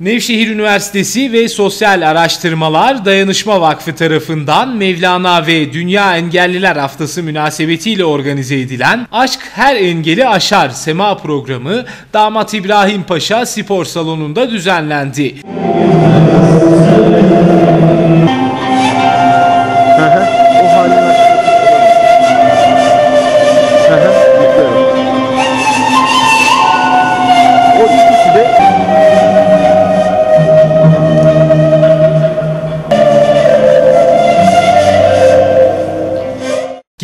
Nevşehir Üniversitesi ve Sosyal Araştırmalar Dayanışma Vakfı tarafından Mevlana ve Dünya Engelliler Haftası münasebetiyle organize edilen Aşk Her Engeli Aşar Sema programı Damat İbrahim Paşa Spor Salonu'nda düzenlendi.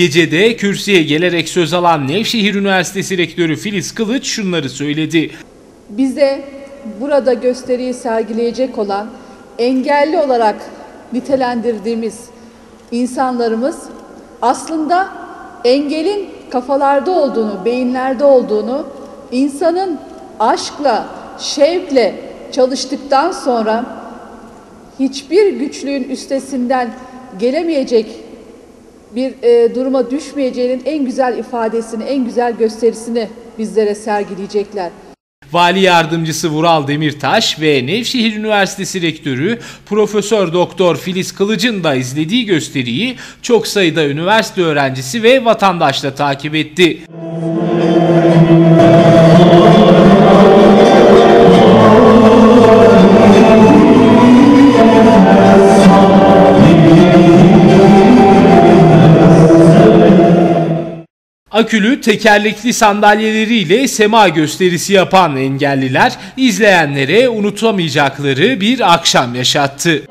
Gecede kürsüye gelerek söz alan Nevşehir Üniversitesi Rektörü Filiz Kılıç şunları söyledi. bize burada gösteriyi sergileyecek olan engelli olarak nitelendirdiğimiz insanlarımız aslında engelin kafalarda olduğunu, beyinlerde olduğunu, insanın aşkla, şevkle çalıştıktan sonra hiçbir güçlüğün üstesinden gelemeyecek bir e, duruma düşmeyeceğinin en güzel ifadesini, en güzel gösterisini bizlere sergileyecekler. Vali Yardımcısı Vural Demirtaş ve Nevşehir Üniversitesi Rektörü Profesör Doktor Filiz Kılıç'ın da izlediği gösteriyi çok sayıda üniversite öğrencisi ve vatandaş da takip etti. Akülü tekerlekli sandalyeleriyle sema gösterisi yapan engelliler izleyenlere unutamayacakları bir akşam yaşattı.